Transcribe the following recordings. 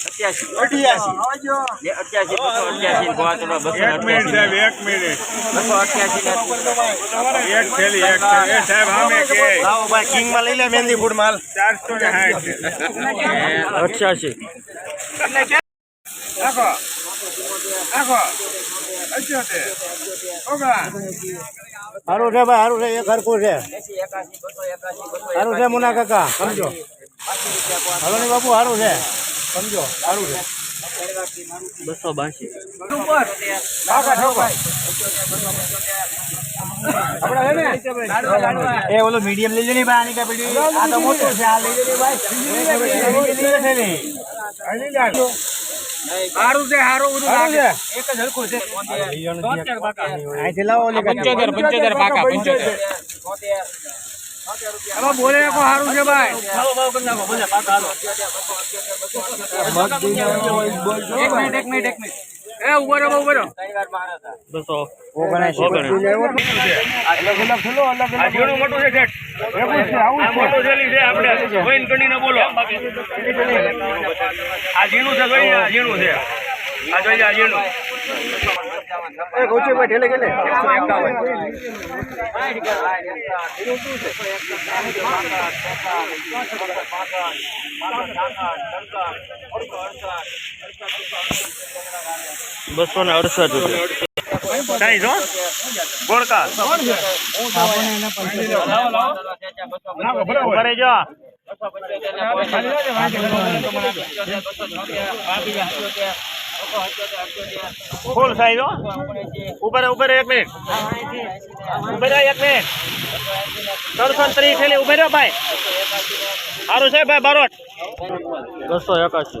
અઠ્યાસી. ને અઠ્યાસી બસો અઠ્યાસી ગોવાતોડા બસો એક મિનિટ સાહેબ અઠ્યાસી એક મિનિટ. બસો અઠ્યાસી ને એક થેલી એક થેલી. એ સાહેબ આમે કે? લાવો ભાઈ કિંગમાં લઈ લે મહેંદી માલ ચારસો અઠ્યાસી. આખો આખો અઠ્યોતેર ઓગણ સારું છે ભાઈ સારું છે એક હરખું છે સારું છે મુના કાકા સમજો હાલો ને બાપુ સારું છે સમજો સારું છે બસો બાસી એ ઓલો મીડિયમ લઈ લેની ભાઈ આની કા પડી આ તો મોટું છે આ લઈ લેની ભાઈ સારું છે સારું બધું લાગે. એક જ હરખું છે. અહીંથી લાવો ઓલી પંચોતેર પંચોતેર પાકા પંચોતેર. હવે બોલે કો સારું છે ભાઈ. એક મિનિટ એક મિનિટ એક મિનિટ. એ ઊભો રહો ઊભો રહો. બસો. ઓગણસી અલગ અલગ ખુલ્લો અલગ અલગ. જોડું મોટું છે શેઠ આ મોટું થેલી છે આપણે. જોઈન કરીને બોલો. આ ઝીણું છે જોઈ આ ઝીણું છે. આ જોઈ આ ઝીણું એ ગોચી ભાઈ ઠેલે ગેલે? બસો ને અડસઠ રૂપિયા. સાઈઝ હો. ગોળકા ઊભા રહેજો ફૂલ સાઈઝ હો. ઉપર ઉપર એક મિનિટ ઉભે રહો એક મિનિટ ત્રણસો ત્રીસ થેલી ઉભે રહો ભાઈ. સારું છે ભાઈ બારોટ. બસો એકાસી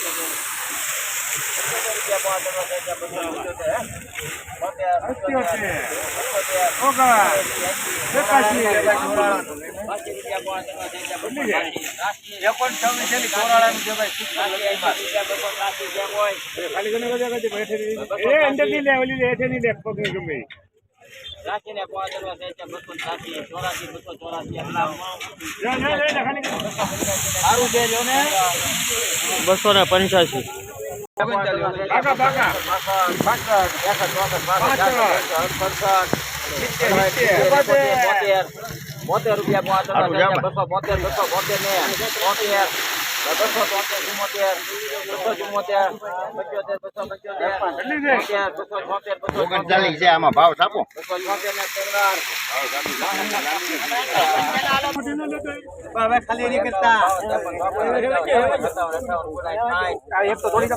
અંદરની લે ઓલી હેઠળની લે પગની ગમે ઈ. સારું લે, જો ને બસો ને પંચ્યાસી બોતેર રૂપિયા બસો બોતેર બસો બોતેર ને બોતેર બસો તોતેર ચુમ્મોતેર બસો ચુમ્મોતેર પંચોતેર બસો પંચોતેર બસો છોતેર બસો ઓગણચાલીસ છે આમાં ભાવ છાપો બસો છોતેર ને ત્રણ ખાલી નહીં કરતા એક તો થોડી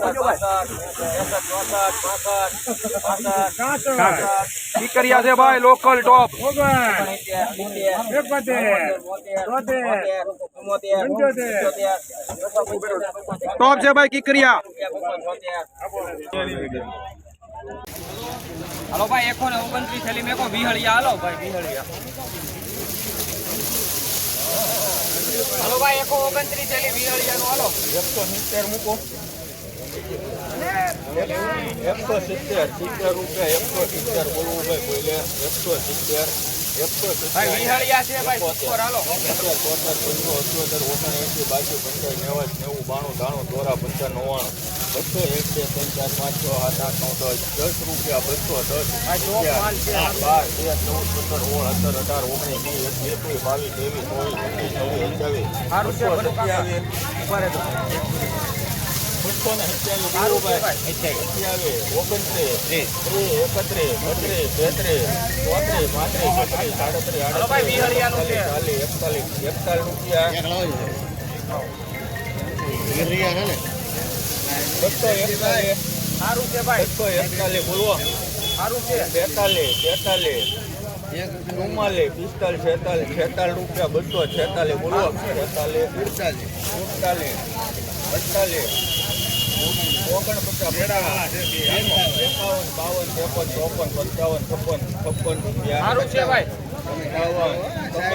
દીકરિયા છે ભાઈ લોકલ ટોપ ટોપ છે ભાઈ કિકરિયા. હાલો ભાઈ એકો ને ઓગણત્રીસ થેલી મેકો વિહળિયા હાલો ભાઈ વિહળિયા હાલો ભાઈ એકો ઓગણત્રીસ થેલી વિહળિયા નું હાલો. એકસો સિત્તેર મૂકો એકસો સિત્તેર સિત્તેર રૂપિયા એકસો સિત્તેર બોલવું ભાઈ બોલે એકસો સિત્તેર. બાસી એક બે ત્રણ ચાર પાંચ છ સાત આઠ નવ દસ દસ રૂપિયા બસો દસ બાર તેર ચૌદ પંદર સોળ સત્તર અઢાર ઓગણીસ વીસ એકવીસ એકવીસ બાવીસ ત્રેવીસ ચોવીસ પચીસ છવ્વીસ બસો ને સત્યાવીસ ઓગણત્રીસ ત્રીસ એકત્રીસ બત્રીસ તેત્રીસ ચોત્રીસ પાંત્રીસ છત્રીસ સાડત્રીસ ચાલીસ એકતાલીસ એકતાલીસ રૂપિયા બસો એકતાલીસ સારું છે ભાઈ. બસો એકતાલીસ બોલવો સારું છે. તેતાલીસ તેતાલીસ ચુમ્માલીસ પિસ્તાલીસ છેતાલીસ છેતાલીસ રૂપિયા બસો છેતાલીસ બોલો. છેતાલીસ અડતાલીસ અડતાલીસ અડતાલીસ બાવન ત્રેપન ચોપન પંચાવન છપ્પન છપ્પન સારું છે. ભાઈ તમે